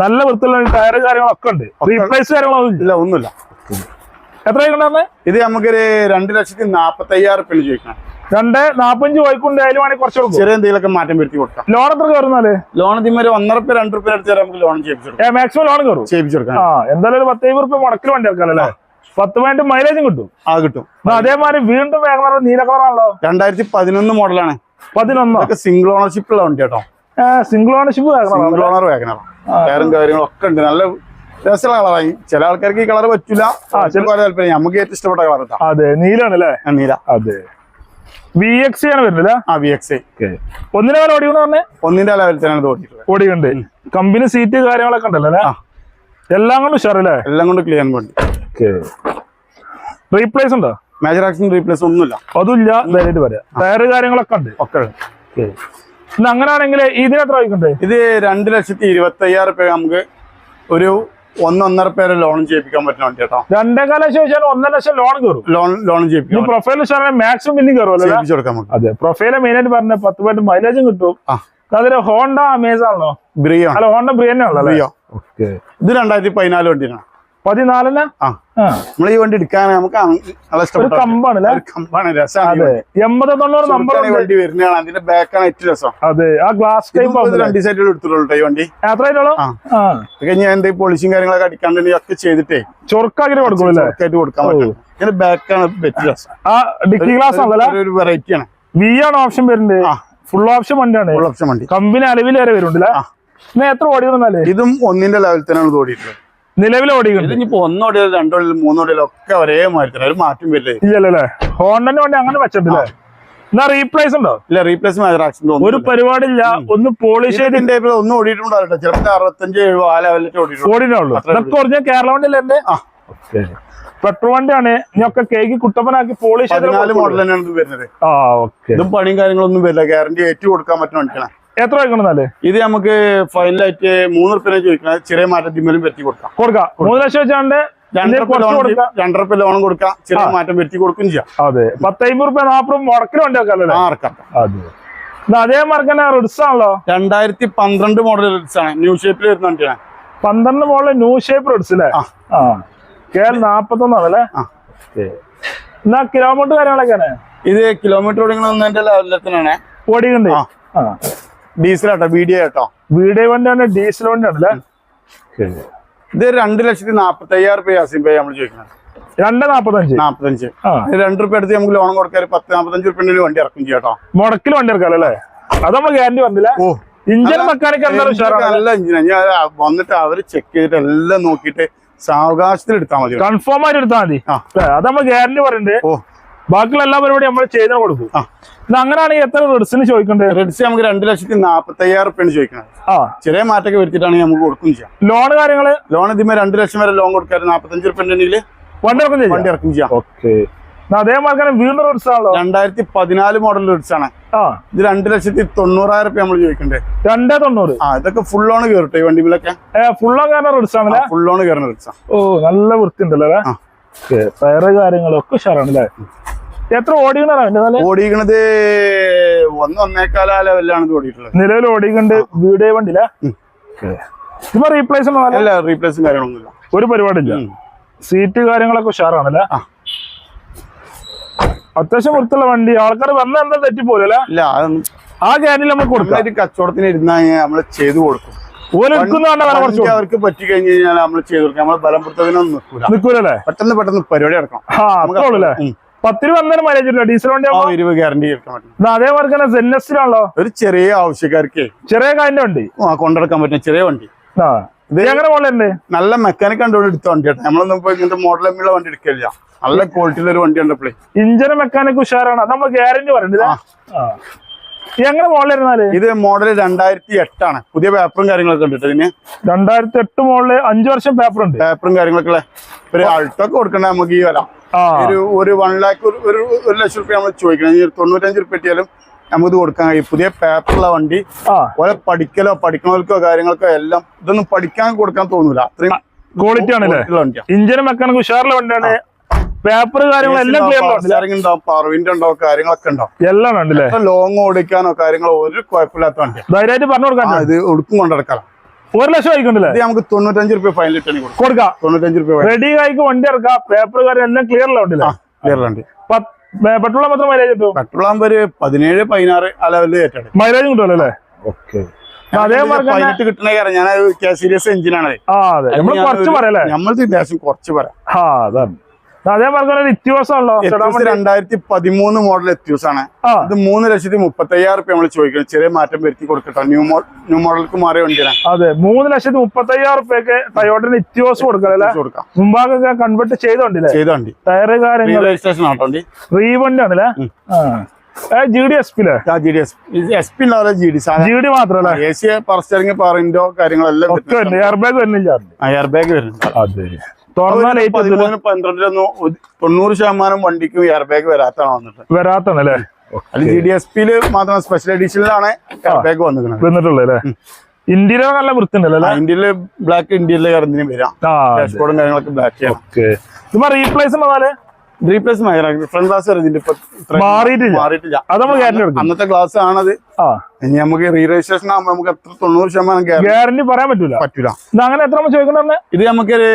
നല്ല വൃത്തിയുള്ള ടയർ കാര്യങ്ങളൊക്കെ ഉണ്ട്. റീപ്ലേസ് കാര്യങ്ങളൊന്നും ഇല്ല. ഒന്നുമില്ല. എത്ര ആയിക്കൊണ്ടായിരുന്നെ ഇത് നമുക്കൊരു രണ്ട് ലക്ഷത്തി നാപ്പത്തി അയ്യായിരം റുപ്യ ചോദിക്കണം. രണ്ട് നാപ്പഞ്ച് പോയിക്കൊണ്ട് അതിൽ വേണമെങ്കിൽ കുറച്ച് ചെറിയ എന്തെങ്കിലും മാറ്റം വരുത്തി കൊടുക്കാം. ലോൺ എത്ര കയറുന്നാൽ? ലോൺ ഇതിന്മേൽ ഒന്നര റുപ്യ രണ്ട് റുപ്യ അടുത്ത് നമുക്ക് ലോൺ ചെയ്യിപ്പിച്ചു കൊടുക്കാം. ഏ മാക്സിമം ലോൺ കയറും? ചെയ്യിപ്പിച്ചെടുക്കാം ആ എന്തായാലും ഒരു പത്തൈമ്പത് റുപ്യ മുടക്കിൽ വണ്ടി ഇറക്കാല്ലേ പത്ത് പോയിന്റ് മൈലേജും കിട്ടും. ആ കിട്ടും. അതേമാതിരി വീണ്ടും വേഗം നീല കളറാണല്ലോ രണ്ടായിരത്തി പതിനൊന്ന് മോഡലാണ് പതിനൊന്ന്? സിംഗിൾ ഓണർഷിപ്പ് ഉള്ള വണ്ടി കേട്ടോ. Single ownership single owner Wagon R ടയറും കാര്യങ്ങളും ഒക്കെ ഉണ്ട്. നല്ല രസമുള്ള കളറായി ചില ആൾക്കാർക്ക് ഈ കളർ പറ്റില്ല താല്പര്യം. നമുക്ക് ഏറ്റവും ഇഷ്ടപ്പെട്ട കളർ കേട്ടോ അതെ നീലാണ് അല്ലേ? നീല. അതെ. വി എക്സ് ആണ് വരുന്നത് ആ വി എക്സ് ഒന്നിന്റെ കാലം വരെ ഓടിക്കുന്ന പറഞ്ഞേ? ഒന്നിന്റെ തോന്നിയിട്ടുള്ളത് ഓടിയുണ്ട് കമ്പനി സീറ്റ് കാര്യങ്ങളൊക്കെ ഉണ്ടല്ലോ. എല്ലാം കൊണ്ടും ഉഷാറല്ലേ? എല്ലാം കൊണ്ട് ക്ലിയർ വണ്ടി റീപ്ലേസ് ഉണ്ടോ? മേജർ ആക്ഷൻ റീപ്ലേസ് ഒന്നുമില്ല. അതുമില്ല. ഇല്ല പറയാം. ടയർ കാര്യങ്ങളൊക്കെ ഉണ്ട്. ഒക്കെ ഉണ്ട്. അങ്ങനെയാണെങ്കിൽ ഇതിന് എത്ര വയ്ക്കണ്ടേ ഇത് രണ്ട് ലക്ഷത്തി ഇരുപത്തി അയ്യായിരം രൂപ നമുക്ക് ഒരു ഒന്നൊന്നര പേരെ ലോൺ ചെയ്യിപ്പിക്കാൻ പറ്റുന്ന വണ്ടി കേട്ടോ. രണ്ടേകാല ലക്ഷം ചോദിച്ചാൽ ഒന്നര ലക്ഷം ലോൺ കയറും. ലോൺ ലോൺ ചെയ്യിപ്പിക്കും പ്രൊഫൈൽ മാക്സിമം പിന്നെ കയറുമല്ലോ അതെ പ്രൊഫൈല മെയിൻ ആയിട്ട് പറഞ്ഞ പത്ത് പേരുടെ മൈലേജും കിട്ടും. അതൊരു ഹോണ്ട അമേസാണോ ബ്രിയോ അല്ല ഹോണ്ട ബ്രിയോ ഓക്കെ ബ്രിയോ ഇത് രണ്ടായിരത്തി പതിനാല് വണ്ടിയാണ്. ആ. നമ്മൾ ഈ വണ്ടി എടുക്കാൻ നമുക്ക് കമ്പാണ് രസമാണ്. എൺപത് തൊണ്ണൂറ് നമ്പർ വണ്ടി വരുന്നതാണ്. അതിന്റെ ബാക്കാണ് ഏറ്റവും രസം. അതെ. ആ ഗ്ലാസ് ടൈപ്പ് രണ്ട് സൈഡിൽ ഈ വണ്ടി. കഴിഞ്ഞ് പോളിഷും കാര്യങ്ങളൊക്കെ അടിക്കാണ്ട് ഒക്കെ ചെയ്തിട്ടേ ചൊറുക്കാക്കി കൊടുക്കും ചൊറുക്കായിട്ട് കൊടുക്കാൻ പറ്റും. ഇതിന്റെ ബാക്കാണ് ഏറ്റവും രസം. ആ ഡിക്കി ഗ്ലാസ് ആണല്ലേ? ഒരു- വെറൈറ്റി ആണ്. വി ആണ് ഓപ്ഷൻ വരുന്നത്. ഫുൾ ഓപ്ഷൻ വണ്ടിയാണ്. ഫുൾ ഓപ്ഷൻ വണ്ടി. കമ്പനി അലവിൽ വരെ വരുന്നുണ്ടല്ലേ? എത്ര ഓടി വന്നാലേ ഇതും ഒന്നിന്റെ ലെവൽ തന്നെയാണ് തോടിയിട്ടുള്ളത് നിലവിൽ ഓടിക്കുന്നുണ്ട് ഇതിനിപ്പോ ഒന്നോടിയാലും രണ്ടോടിയാലും മൂന്നോടിയാലും ഒക്കെ ഒരേ ഒരു മാറ്റം വരില്ലേ? ഇല്ലല്ലേ ഹോണ്ടന്റെ വണ്ടി അങ്ങനെ വെച്ചിട്ടില്ലേ. എന്നാ റീപ്ലേസ് ഉണ്ടോ? ഇല്ല റീപ്ലേസ് ഒരു ഒന്ന് പോളിഷ് ചെയ്ത് ഇതിന്റെ ഒന്നും ഓടിയിട്ടുണ്ടാവില്ല ചിലപ്പോൾ അറുപത്തഞ്ച് എഴുപത് ആ ലെവലിൽ ഓടിയിട്ടുണ്ട്. ഓടിനേ ഉള്ളൂ. അത്രേ ഇതൊക്കെ ഒറിജിനൽ കേരള വണ്ടിയല്ലേ എന്റെ പെട്രോൾ വണ്ടിയാണ്. ഇനിയൊക്കെ കേക്ക് കുട്ടപ്പനാക്കി പോളിഷ് മോഡൽ തന്നെയാണ് വരുന്നത്. ആ ഓക്കെ. ഇതും പണിയും കാര്യങ്ങളൊന്നും വരില്ല. ഗ്യാരണ്ടി ഏറ്റു കൊടുക്കാൻ പറ്റുന്ന വണ്ടിയാണ്. എത്ര വെക്കണമെന്നല്ലേ ഇത് നമുക്ക് ഫൈനലായിട്ട് മൂന്ന് റുപ്യ ചോദിക്കണം. ചെറിയ മാറ്റത്തിന്മേലും വരുത്തി കൊടുക്കാം. കൊടുക്കാം. മൂന്ന് ലക്ഷം വെച്ചാണ്ട് രണ്ടര കൊടുക്കാം. റുപ്യ ലോൺ കൊടുക്കാം. ചെറിയ മാറ്റം വരുത്തി കൊടുക്കുകയും ചെയ്യാം. അതെ. പത്തൈമ്പത് റുപ്യ നാപ്പത് മുടക്കിലും വണ്ടി വെക്കാല്ലേ ആ ഇറക്കാം അതെ. മറക്കന്നെ റിഡ്സ് ആണല്ലോ? രണ്ടായിരത്തി പന്ത്രണ്ട് മോഡൽ ആണ്. ന്യൂ ഷേപ്പിൽ വരുന്ന വണ്ടിയാണ്. പന്ത്രണ്ട് മോഡൽ ന്യൂ ഷേപ്പ് റിഡ്സ് അല്ലേ ആ. ആ. കെ അല്ലേ എന്നാ കിലോമീറ്റർ കാര്യങ്ങളൊക്കെയാണ്? ഇത് കിലോമീറ്റർ ഓടിക്കണമെന്നതിന്റെ ലെവലിൽ തന്നെയാണ് ഓടിക്കണ്ട് ആ. ആ വീഡിയോ കേട്ടോ വീഡിയോ വണ്ടി തന്നെ ഡീസൽ വണ്ടി ആണല്ലേ ഇത് രണ്ട് ലക്ഷത്തി നാപ്പത്തി അയ്യായിരം രൂപ യാസിം പേ നമ്മൾ ചോദിക്കുന്നത് രണ്ട് നാപ്പത്തഞ്ച്? നാപ്പത്തഞ്ച്. രണ്ട് റുപ്യ എടുത്ത് നമുക്ക് ലോൺ കൊടുക്കാൻ പത്ത് നാപ്പത്തഞ്ച് റുപ്യ വണ്ടി ഇറക്കും ചെയ്യാട്ടോ. മുടക്കിൽ വണ്ടി ഇറക്കാം അല്ലേ? അത് നമ്മൾ ഗ്യാരണ്ടി വന്നില്ല ഇഞ്ചിൻ മെക്കാനിക് നല്ല ഇഞ്ചിൻ ഞാൻ വന്നിട്ട് അവർ ചെക്ക് ചെയ്തിട്ട് എല്ലാം നോക്കിയിട്ട് സാവകാശത്തിൽ എടുത്താൽ മതി. കൺഫേം ആയിട്ട് എടുത്താൽ മതി. അത് നമ്മൾ ഗ്യാരണ്ടി പറയുന്നുണ്ട് ഓ. ബാക്കിയുള്ള എല്ലാ പരിപാടിയും നമ്മൾ ചെയ്ത് കൊടുക്കും. ഇത് അങ്ങനെയാണെങ്കിൽ എത്ര റെഡ്സിന് ചോദിക്കേണ്ടത് റെഡ്സ് നമുക്ക് രണ്ട് ലക്ഷത്തി നാപ്പത്തി അയ്യായിരം റുപ്യാണ് ചോദിക്കുന്നത് ആ. ചെറിയ മാറ്റമൊക്കെ വരുത്തിയിട്ടാണെങ്കിൽ നമുക്ക് കൊടുക്കും ചെയ്യാം. ലോൺ കാര്യങ്ങൾ? ലോൺ ഇതിമേ രണ്ട് ലക്ഷം വരെ ലോൺ കൊടുക്കാറ്. നാപ്പത്തഞ്ച് റുപ്യ ഉണ്ടെങ്കിൽ വണ്ടി ഇറക്കും ചെയ്യാം? വണ്ടി ഇറക്കും ചെയ്യാം. ഓക്കെ. അതേമാതിരി വീണ്ടും റിഡ്സ് ആണല്ലോ? രണ്ടായിരത്തി പതിനാല് മോഡൽ റെഡ്സ് ആണ്. ഇത് രണ്ട് ലക്ഷത്തി തൊണ്ണൂറായിരം റുപ്യ നമ്മൾ ചോദിക്കണ്ടേ? രണ്ടേ തൊണ്ണൂറ്. ആ ഇതൊക്കെ ഫുൾ ലോൺ കയറട്ടെ ഈ വണ്ടിമിലൊക്കെ? ഏ ഓൺ കയറുന്ന റിഡ്സ് ആണല്ലേ? ഫുൾ ലോൺ കയറുന്ന റെഡ്സാ ഓ നല്ല വൃത്തി ഉണ്ടല്ലോ. ടയറ് കാര്യങ്ങളൊക്കെ ഉഷാറാണ് അല്ലേ എത്ര ഓടിക്കണോ നല്ല ഓടിക്കണത് ഒന്ന് ഒന്നേക്കാല ലെവലിലാണ് ഓടിയിട്ടുള്ളത്. നിലവിൽ ഓടിക്കണ്ട് വീഡിയോ വണ്ടിയില്ല. ഇപ്പൊ റീപ്ലേസ് അല്ല റീപ്ലേസും കാര്യങ്ങളൊന്നുമില്ല. ഒരു പരിപാടി ഇല്ല സീറ്റ് കാര്യങ്ങളൊക്കെ ഉഷാറാണല്ലേ. അത്യാവശ്യം വൃത്തിയുള്ള വണ്ടി. ആൾക്കാർ വന്ന എന്താ തെറ്റി അല്ലേ? ഇല്ല ആ ക്യാനിൽ നമ്മൾ കൊടുക്കാം. കച്ചവടത്തിന് ഇരുന്നാ നമ്മൾ ചെയ്തു കൊടുക്കും. അവർക്ക് പറ്റി കഴിഞ്ഞു കഴിഞ്ഞാൽ നമ്മൾ ചെയ്തു കൊടുക്കാം. നമ്മൾ ബലപ്പെടുത്തതിനൊന്നും നിൽക്കൂല. പെട്ടെന്ന് പെട്ടെന്ന് പരിപാടി നടക്കണം. പത്ത് രൂപ അന്നേരം മൈലേജ് ഇല്ല ഡീസൽ വണ്ടി ഇരുപത് ഗ്യാരണ്ടി അതേമാതിരി തന്നെ സെന്നസിലാണല്ലോ ഒരു ചെറിയ ആവശ്യക്കാർക്ക് ചെറിയ കാലിന്റെ വണ്ടി. ആ, കൊണ്ടെടുക്കാൻ പറ്റുന്ന ചെറിയ വണ്ടി. നല്ല മെക്കാനിക് കണ്ടുകൊണ്ട് എടുത്ത വണ്ടി നമ്മളൊന്നും ഇപ്പൊ ഇങ്ങനത്തെ മോഡൽ എമ്മിയുള്ള വണ്ടി എടുക്കില്ല നല്ല ക്വാളിറ്റിയുള്ള ഒരു വണ്ടി കണ്ടപ്പോഴേ. ഇഞ്ചിന് മെക്കാനിക് ഉഷാറാണ്. നമ്മൾ ഗ്യാരണ്ടി പറയണ്ടത് ആ. എങ്ങനെ മോളിലിരുന്നാൽ ഇത് മോഡൽ രണ്ടായിരത്തി എട്ടാണ് പുതിയ പേപ്പറും കാര്യങ്ങളൊക്കെ ഉണ്ട് ഇതിന്. രണ്ടായിരത്തി എട്ട് മോളിൽ അഞ്ചു വർഷം പേപ്പർ ഉണ്ട്. പേപ്പറും കാര്യങ്ങളൊക്കെ ഒരു അൾട്ടൊക്കെ കൊടുക്കണ്ട നമുക്ക് ഈ വരാം. ഒരു ഒരു വൺ ലാക്ക് ഒരു ഒരു ലക്ഷം റുപ്യ നമ്മൾ ചോദിക്കണം. ഈ തൊണ്ണൂറ്റഞ്ച് റുപ്യ ഇത് കൊടുക്കാൻ കഴിയും പുതിയ പേപ്പറുള്ള വണ്ടി ഓരോ പഠിക്കലോ പഠിക്കണവർക്കോ കാര്യങ്ങൾക്കോ എല്ലാം ഇതൊന്നും പഠിക്കാൻ കൊടുക്കാൻ തോന്നൂല. അത്രയും ക്വാളിറ്റി ആണല്ലേ? വണ്ടിയാണ്. പേപ്പർ കാര്യങ്ങളെല്ലാം ക്ലിയർ ഉണ്ടാവും ഉണ്ടാവും കാര്യങ്ങളൊക്കെ ഉണ്ടാവും. എല്ലാം ലോങ് ഓടിക്കാനോ കാര്യങ്ങളോ ഒരു കുഴപ്പമില്ലാത്ത വണ്ടി ധൈര്യമായിട്ട് പറഞ്ഞു കൊടുക്കാൻ ഇത് ഒടുക്കും കൊണ്ടിടക്കാം ഒരു ലക്ഷം ആയിക്കൊണ്ടല്ലേ? നമുക്ക് തൊണ്ണൂറ്റഞ്ച് റുപ്യ ഫൈനൽ ഇട്ടാണ് കൊടുക്കും. തൊണ്ണൂറ്റഞ്ച് റുപ്യ റെഡി ആയിക്ക് വണ്ടി ഇറക്കാം പേപ്പർ കാര്യം എല്ലാം ക്ലിയർ ഉള്ള വണ്ടിയില്ലേ? ക്ലിയർ വണ്ടി. പെട്രോൾ മാത്രം മൈലേജ് കിട്ടും? പെട്രോൾ ആകുമ്പോൾ ഒരു പതിനേഴ് പതിനാറ് ആ ലെവലിൽ കയറ്റാണ് മൈലേജും കിട്ടുമല്ലോ അല്ലേ ഓക്കെ. പതിനെട്ട് കിട്ടണ കാരണം ഞാൻ സീരിയസ് എഞ്ചിനാണ് അതെ. നമ്മൾ കുറച്ച് നമ്മൾ പറയാം. അതാണ്. അതേമാതിരി പറഞ്ഞ ഇത്യോസാണല്ലോ രണ്ടായിരത്തി പതിമൂന്ന് മോഡൽ എത്യൂസ് ആണ്. ഇത് മൂന്ന് ലക്ഷത്തി മുപ്പത്തി അയ്യായിരം റുപ്യ നമ്മൾ ചോദിക്കണം ചെറിയ മാറ്റം വരുത്തി കൊടുക്കട്ടോ. ന്യൂ മോഡൽ ന്യൂ മോഡലിക്ക് മാറിയ വണ്ടിയാണ്. അതെ മൂന്ന് ലക്ഷത്തി മുപ്പത്തി അയ്യായിരം റുപ്യക്ക് ടയോട്ടിന് ഇത്യോസ് കൊടുക്കാം. മുമ്പാകൊക്കെ കൺവെർട്ട് ചെയ്തോണ്ടില്ലേ ചെയ്തോണ്ടി ടയറ് കാര്യങ്ങൾ രജിസ്ട്രേഷൻ ആട്ടോ വണ്ടി. റീവണ്ടി ആണല്ലേ ജി ഡി എസ് പിയിലെ G D S S P G D G D മാത്രല്ലേ എ സി പവറിൻഡോ കാര്യങ്ങളെല്ലാം എയർ ബാഗ് വരുന്നില്ല. എയർ ബാഗ് വരുന്നുണ്ട്. അതെ. പതിമൂന്ന് പന്ത്രണ്ടിലൊന്നും തൊണ്ണൂറ് ശതമാനം വണ്ടിക്കും എയർ ബാഗ് വരാത്താണ് വന്നിട്ട്. വരാത്തണല്ലേ ജി ഡി എസ് പിയിൽ മാത്രം സ്പെഷ്യൽ എഡിഷനിലാണ് എയർ ബാഗ് വന്നിരിക്കുന്നത്. വന്നിട്ടുള്ളത് ഇന്ത്യയിലെ നല്ല വൃത്തിണ്ടല്ലോ ഇന്ത്യയിലെ ബ്ലാക്ക് ഇന്ത്യയിലെ കറന്റിനും വരാം. ഡാഷ്ബോർഡും കാര്യങ്ങളൊക്കെ ബ്ലാക്ക് റീപ്ലേസ് വന്നാൽ റീപ്ലേസ് ഫ്രണ്ട് ഗ്ലാസ് ഇതിന്റെ ഇപ്പൊ ഇത്രയും മാറിയിട്ടില്ല. മാറിയിട്ടില്ല. അത് നമ്മൾ ഗ്യാരണ്ടി അന്നത്തെ ഗ്ലാസ് ആണത്. ഇനി നമുക്ക് റീ രജിസ്ട്രേഷൻ ആകുമ്പോൾ നമുക്ക് എത്ര തൊണ്ണൂറ് ശതമാനം ഗ്യാരണ്ടി പറയാൻ പറ്റൂല. പറ്റൂല. അങ്ങനെ എത്ര നമ്മൾ ചോദിക്കണേ ഇത് നമുക്കൊരു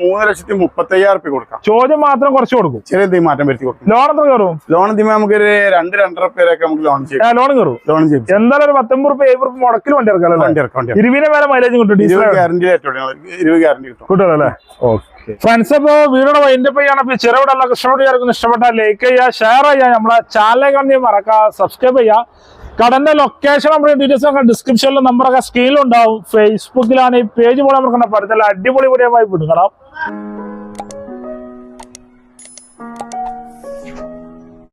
മൂന്ന് ലക്ഷത്തി മുപ്പത്തി അയ്യായിരം റുപ്യ കൊടുക്കാം. ചോദ്യം മാത്രം കുറച്ച് കൊടുക്കും. ചെറിയ എന്തെങ്കിലും മാറ്റം വരുത്തി കൊടുക്കും. ലോൺ എത്ര കയറും? ലോൺ എന്തെങ്കിലും നമുക്കൊരു രണ്ട് രണ്ടര പേരൊക്കെ നമുക്ക് ലോൺ ചെയ്യാം. ലോൺ കയറും. ലോൺ ചെയ്യും. എന്തായാലും ഒരു പത്തൊമ്പത് റുപ്യ ഏഴ് റുപ്യ മുടക്കിൽ വണ്ടി ഇറക്കാം വണ്ടി ഇറക്കാം ഇരുപതിനെ വരെ മൈലേജും കിട്ടും ഇരുപത് ഗ്യാരണ്ടി ഏറ്റവും ഇരുപത് ഗ്യാരണ്ടി കിട്ടും. കിട്ടുമല്ലേ ഫ്രണ്ട്സ് അപ്പൊ വീടിന്റെ വൈൻഡ് അപ്പ് ചെയ്യണം അപ്പൊ ചെറുവിടെ എല്ലാ കഷ്ടപ്പെട്ട് ചേർക്കുന്ന ഇഷ്ടപ്പെട്ട ലൈക്ക് ചെയ്യുക ഷെയർ ചെയ്യുക. നമ്മളെ ചാനലിനെ കാണി മറക്കുക സബ്സ്ക്രൈബ് ചെയ്യുക. കടന്റെ ലൊക്കേഷൻ നമ്മുടെ ഡീറ്റെയിൽസ് ഒക്കെ ഡിസ്ക്രിപ്ഷനിൽ നമ്പറൊക്കെ സ്ക്രീനിലുണ്ടാവും ഫേസ്ബുക്കിലാണ് ഈ പേജ് പോലെ നമുക്ക് പഠിത്തല്ല അടിപൊളി പൊടിയായി വിടുക്കണം